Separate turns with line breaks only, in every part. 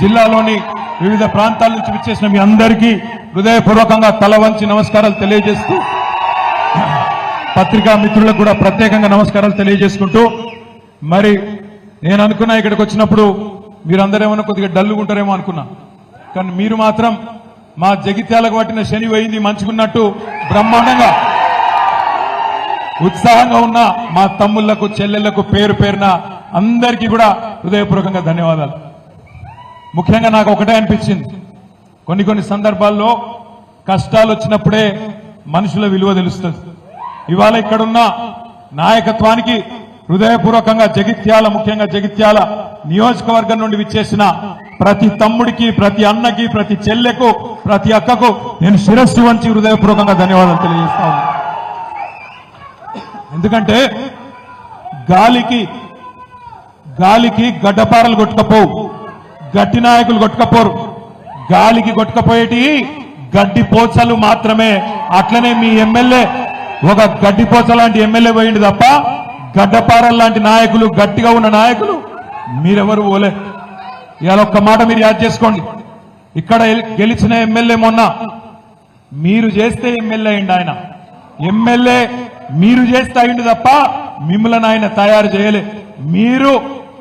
జిల్లాలోని వివిధ ప్రాంతాల నుంచి విచ్చేసిన మీ అందరికీ హృదయపూర్వకంగా తల వంచి నమస్కారాలు తెలియజేస్తూ పత్రికా మిత్రులకు కూడా ప్రత్యేకంగా నమస్కారాలు తెలియజేసుకుంటూ మరి నేను అనుకున్నా ఇక్కడికి వచ్చినప్పుడు మీరందరూ కొద్దిగా డల్లుగా ఉంటారేమో అనుకున్నా. కానీ మీరు మాత్రం మా జగిత్యాలకు పట్టిన శని పోయింది మంచుకున్నట్టు బ్రహ్మాండంగా. ఉత్సాహంగా ఉన్న మా తమ్ముళ్ళకు చెల్లెళ్ళకు పేరు పేరున అందరికీ కూడా హృదయపూర్వకంగా ధన్యవాదాలు. ముఖ్యంగా నాకు ఒకటే అనిపించింది. కొన్ని కొన్ని సందర్భాల్లో కష్టాలు వచ్చినప్పుడే మనుషుల విలువ తెలుస్తుంది. ఇవాళ ఇక్కడున్న నాయకత్వానికి హృదయపూర్వకంగా జగిత్యాల ముఖ్యంగా జగిత్యాల నియోజకవర్గం నుండి విచ్చేసిన ప్రతి తమ్ముడికి ప్రతి అన్నకి ప్రతి చెల్లెకు ప్రతి అక్కకు నేను శిరస్సు వంచి హృదయపూర్వకంగా ధన్యవాదాలు తెలియజేస్తాను ఎందుకంటే గాలికి గాలికి గడ్డపారలు కొట్టుకపోవు. గట్టి నాయకులు కొట్టుకపోరు. గాలికి కొట్టుకపోయేటి గడ్డి పోచలు మాత్రమే. అట్లనే మీ ఎమ్మెల్యే ఒక గడ్డి పోచ లాంటి ఎమ్మెల్యే పోయింది తప్ప గడ్డపారల్ లాంటి నాయకులు గట్టిగా ఉన్న నాయకులు మీరెవరు పోలే. ఇవాళ ఒక్క మాట మీరు యాద్ చేసుకోండి. ఇక్కడ గెలిచిన ఎమ్మెల్యే మొన్న మీరు చేస్తే ఎమ్మెల్యే అయింది ఆయన. ఎమ్మెల్యే మీరు చేస్తే అయింది తప్ప మిమ్మల్ని ఆయన తయారు చేయలే. మీరు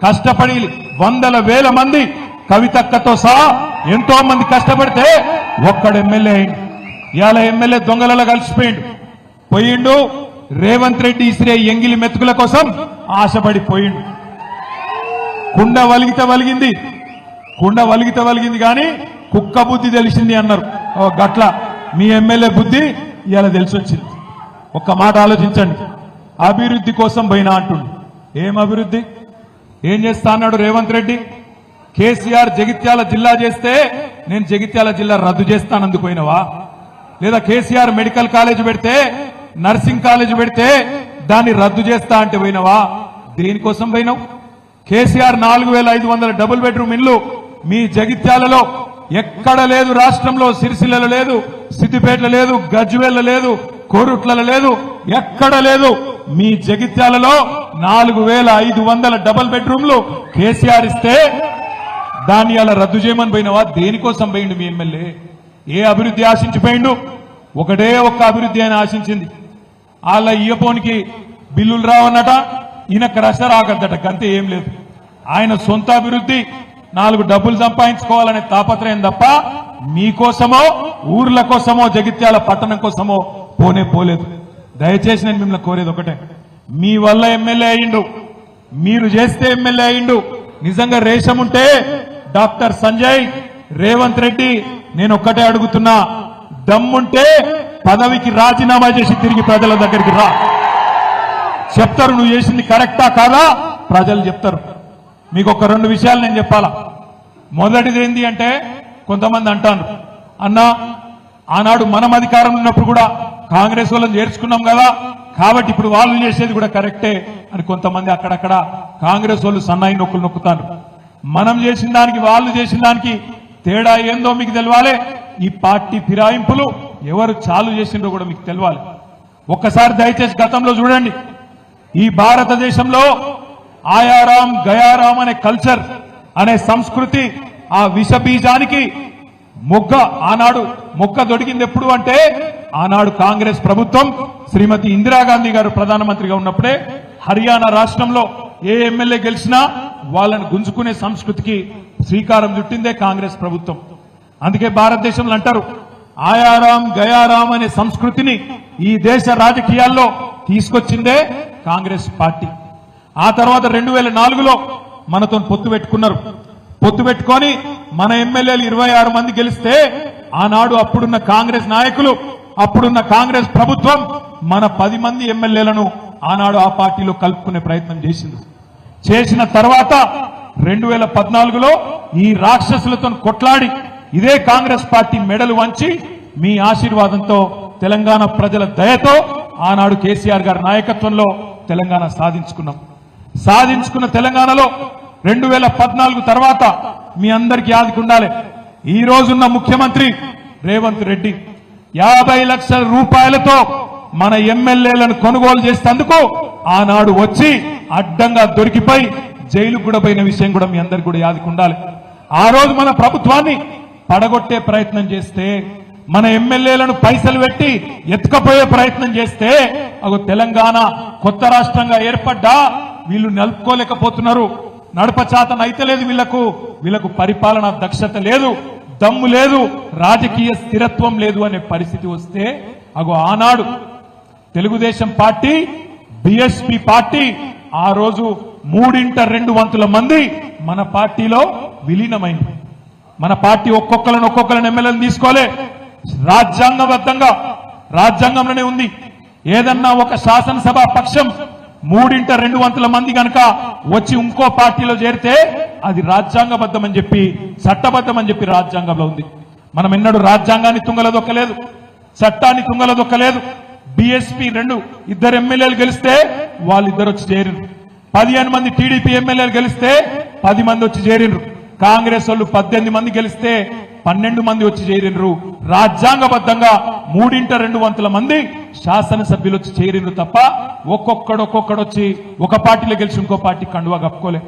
కష్టపడి వందల వేల మంది కవితక్కతో సహా ఎంతో మంది కష్టపడితే ఒక్కడు ఎమ్మెల్యే అయింది ఇవాళ ఎమ్మెల్యే దొంగలలో కలిసిపోయిండు. పోయిండు. రేవంత్ రెడ్డి ఇసిరే ఎంగిలి మెతుకుల కోసం ఆశపడి పోయిండు. కుండ వలిగితే వలిగింది. కుండ వలిగితే వలిగింది కానీ కుక్క బుద్ధి తెలిసింది అన్నారు. ఓ గట్ల మీ ఎమ్మెల్యే బుద్ధి ఇవాళ తెలిసి వచ్చింది ఒక్క మాట ఆలోచించండి. అభివృద్ధి కోసం పోయినా అంటుండు. ఏం అభివృద్ధి? ఏం చేస్తా అన్నాడు రేవంత్ రెడ్డి? కేసీఆర్ జగిత్యాల జిల్లా చేస్తే నేను జగిత్యాల జిల్లా రద్దు చేస్తానందుకు పోయినవా? లేదా కేసీఆర్ మెడికల్ కాలేజ్ పెడితే నర్సింగ్ కాలేజ్ పెడితే దాన్ని రద్దు చేస్తా అంటే పోయినవా? దేనికోసం పోయినావు? కేసీఆర్ నాలుగు వేల ఐదు వందల డబుల్ బెడ్రూమ్ ఇల్లు మీ జగిత్యాలలో ఎక్కడ లేదు రాష్ట్రంలో సిరిసిల్ల లేదు సిద్దిపేటలో లేదు గజ్వేల్లో లేదు కోరుట్లలో లేదు ఎక్కడ లేదు. మీ జగిత్యాలలో నాలుగు వేల ఐదు వందల డబుల్ బెడ్రూమ్లు కేసీఆర్ ఇస్తే దాన్ని అలా రద్దు చేయమని పోయినవా? దేనికోసం పోయిండు మీ ఎమ్మెల్యే? ఏ అభివృద్ధి ఆశించిపోయిండు ఒకటే ఒక్క అభివృద్ధి అని ఆశించింది. వాళ్ళ ఇయ్యపోనికి బిల్లులు రావన్నట ఈయన క్రష రాకద్దట గంతే ఏం లేదు. ఆయన సొంత అభివృద్ధి నాలుగు డబ్బులు సంపాదించుకోవాలనే తాపత్రయం తప్ప మీకోసమో ఊర్ల కోసమో జగిత్యాల పట్టణం కోసమో పోనే పోలేదు. దయచేసి నేను మిమ్మల్ని కోరేది ఒకటే. మీ వల్ల ఎమ్మెల్యే అయిండు మీరు చేస్తే ఎమ్మెల్యే అయిండు నిజంగా రేషం ఉంటే డాక్టర్ సంజయ్ రేవంత్ రెడ్డి నేను ఒక్కటే అడుగుతున్నా దమ్ముంటే పదవికి రాజీనామా చేసి తిరిగి ప్రజల దగ్గరికి రా. చెప్తారు నువ్వు చేసింది కరెక్టా కాదా? ప్రజలు చెప్తారు. మీకు ఒక రెండు విషయాలు నేను చెప్పాలా. మొదటిది ఏంటి అంటే కొంతమంది అంటాను అన్నా ఆనాడు మనం అధికారం ఉన్నప్పుడు కూడా కాంగ్రెస్ వాళ్ళని చేర్చుకున్నాం కదా కాబట్టి ఇప్పుడు వాళ్ళు చేసేది కూడా కరెక్టే అని కొంతమంది అక్కడక్కడ కాంగ్రెస్ వాళ్ళు సన్నాయి నొక్కులు నొక్కుతారు. మనం చేసిన దానికి వాళ్ళు చేసిన దానికి తేడా ఏందో మీకు తెలవాలి. ఈ పార్టీ ఫిరాయింపులు ఎవరు చాలు చేసిండ్రో కూడా మీకు తెలవాలి. ఒక్కసారి దయచేసి గతంలో చూడండి. ఈ భారతదేశంలో ఆయారాం గయారాం అనే కల్చర్ అనే సంస్కృతి ఆ విషబీజానికి మొగ్గ ఆనాడు మొగ్గ దొడికింది ఎప్పుడు అంటే ఆనాడు కాంగ్రెస్ ప్రభుత్వం శ్రీమతి ఇందిరాగాంధీ గారు ప్రధానమంత్రిగా ఉన్నప్పుడే హర్యానా రాష్ట్రంలో ఏ ఎమ్మెల్యే గెలిచినా వాళ్ళని గుంజుకునే సంస్కృతికి శ్రీకారం చుట్టిందే కాంగ్రెస్ ప్రభుత్వం. అందుకే భారతదేశంలో అంటారు ఆయారాం గయారాం అనే సంస్కృతిని ఈ దేశ రాజకీయాల్లో తీసుకొచ్చిందే కాంగ్రెస్ పార్టీ. ఆ తర్వాత రెండు వేల నాలుగులో మనతో పొత్తు పెట్టుకున్నారు. పొత్తు పెట్టుకొని మన ఎమ్మెల్యేలు ఇరవై ఆరు మంది గెలిస్తే ఆనాడు అప్పుడున్న కాంగ్రెస్ నాయకులు అప్పుడున్న కాంగ్రెస్ ప్రభుత్వం మన పది మంది ఎమ్మెల్యేలను ఆనాడు ఆ పార్టీలో కలుపుకునే ప్రయత్నం చేసింది. చేసిన తర్వాత రెండు వేల పద్నాలుగులో ఈ రాక్షసులతో కొట్లాడి ఇదే కాంగ్రెస్ పార్టీ మెడలు వంచి మీ ఆశీర్వాదంతో తెలంగాణ ప్రజల దయతో ఆనాడు కేసీఆర్ గారి నాయకత్వంలో తెలంగాణ సాధించుకున్నాం. సాధించుకున్న తెలంగాణలో రెండు వేల పద్నాలుగు తర్వాత మీ అందరికీ ఆదుకుండాలి ఈ రోజున్న ముఖ్యమంత్రి రేవంత్ రెడ్డి యాభై లక్షల రూపాయలతో మన ఎమ్మెల్యేలను కొనుగోలు చేసేందుకు ఆనాడు వచ్చి అడ్డంగా దొరికిపోయి జైలు కూడా పోయిన విషయం కూడా మీ అందరికి కూడా యాదికి ఉండాలి. ఆ రోజు మన ప్రభుత్వాన్ని పడగొట్టే ప్రయత్నం చేస్తే మన ఎమ్మెల్యేలను పైసలు పెట్టి ఎత్తుకపోయే ప్రయత్నం చేస్తే అగో తెలంగాణ కొత్త రాష్ట్రంగా ఏర్పడ్డా వీళ్ళు నలుపుకోలేకపోతున్నారు. నడపచాతన అయితే లేదు వీళ్ళకు వీళ్ళకు పరిపాలన దక్షత లేదు దమ్ము లేదు రాజకీయ స్థిరత్వం లేదు అనే పరిస్థితి వస్తే అగో ఆనాడు తెలుగుదేశం పార్టీ బిఎస్పి పార్టీ ఆ రోజు మూడింట రెండు వంతుల మంది మన పార్టీలో విలీనమైంది. మన పార్టీ ఒక్కొక్కలను ఒక్కొక్కరిని ఎమ్మెల్యేలు తీసుకోలే. రాజ్యాంగబద్ధంగా రాజ్యాంగంలోనే ఉంది. ఏదన్నా ఒక శాసనసభ పక్షం మూడింట రెండు వంతుల మంది కనుక వచ్చి ఇంకో పార్టీలో చేరితే అది రాజ్యాంగబద్ధం అని చెప్పి చట్టబద్ధం అని చెప్పి రాజ్యాంగంలో ఉంది. మనం ఎన్నడూ రాజ్యాంగాన్ని తుంగలదొక్కలేదు చట్టాన్ని తుంగలదొక్కలేదు. బిఎస్పీ రెండు ఇద్దరు ఎమ్మెల్యేలు గెలిస్తే వాళ్ళిద్దరు వచ్చి చేరిండ్రు పదిహేను మంది టీడీపీ ఎమ్మెల్యేలు గెలిస్తే పది మంది వచ్చి చేరిండ్రు కాంగ్రెస్ వాళ్ళు పద్దెనిమిది మంది గెలిస్తే పన్నెండు మంది వచ్చి చేరిండ్రు రాజ్యాంగబద్ధంగా మూడింట రెండు వంతుల మంది శాసనసభ్యులు వచ్చి చేరిండ్రు తప్ప ఒక్కొక్కడు ఒక్కొక్కడు వచ్చి ఒక పార్టీలో గెలిచి ఇంకో పార్టీ కండువా కప్పుకోలే.